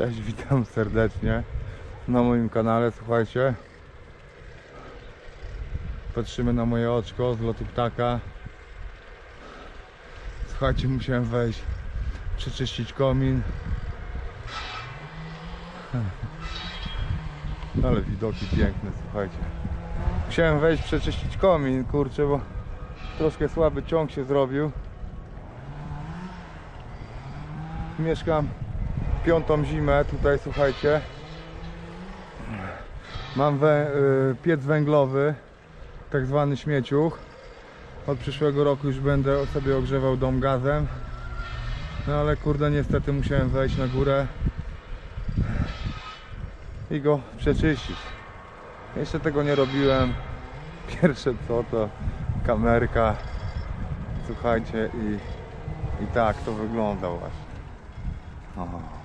Cześć, witam serdecznie na moim kanale, słuchajcie. Patrzymy na moje oczko z lotu ptaka. Słuchajcie, musiałem wejść, przeczyścić komin. Ale widoki piękne, słuchajcie. Musiałem wejść, przeczyścić komin, kurczę, bo troszkę słaby ciąg się zrobił. Mieszkam piątą zimę tutaj, słuchajcie. Mam y, piec węglowy, tak zwany śmieciuch. Od przyszłego roku już będę sobie ogrzewał dom gazem. No ale kurde, niestety musiałem wejść na górę i go przeczyścić. Jeszcze tego nie robiłem. Pierwsze co to kamerka. Słuchajcie i, i tak to wygląda właśnie.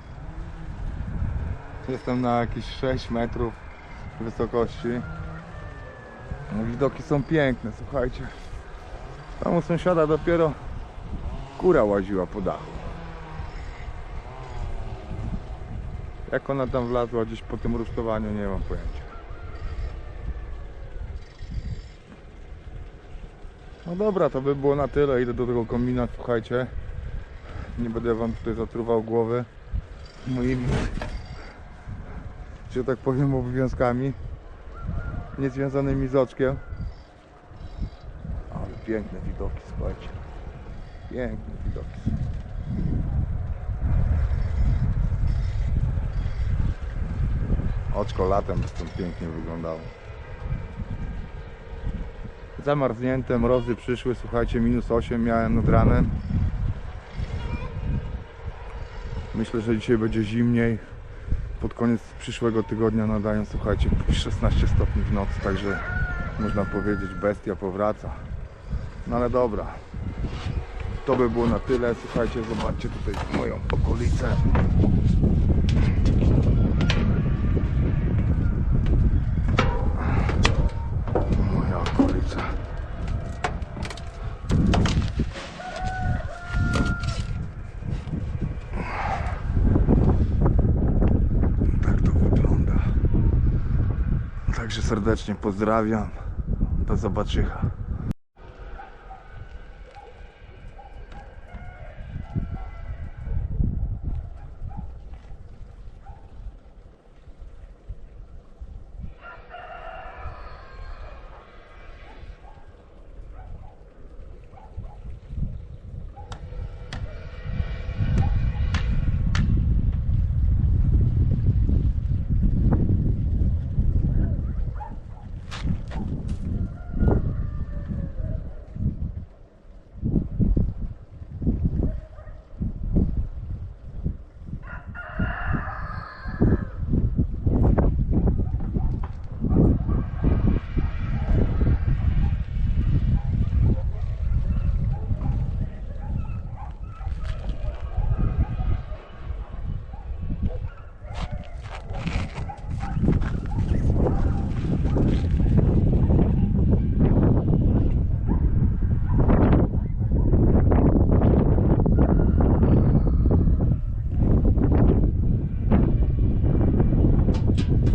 Jestem na jakieś 6 metrów wysokości. Widoki są piękne, słuchajcie. Tam u sąsiada dopiero kura łaziła po dachu. Jak ona tam wlazła gdzieś po tym rusztowaniu, nie mam pojęcia. No dobra, to by było na tyle. Idę do tego komina, słuchajcie. Nie będę wam tutaj zatruwał głowy moimi, że tak powiem, obowiązkami niezwiązanymi z oczkiem. Ale piękne widoki, słuchajcie. Piękne widoki. Oczko latem by stąd pięknie wyglądało. Zamarznięte, mrozy przyszły, słuchajcie, minus 8 miałem nad ranem. Myślę, że dzisiaj będzie zimniej. Pod koniec przyszłego tygodnia nadają, słuchajcie, 16 stopni w nocy, także można powiedzieć, bestia powraca. No ale dobra. To by było na tyle. Słuchajcie, zobaczcie tutaj moją okolicę. Także serdecznie pozdrawiam. Do zobaczycha.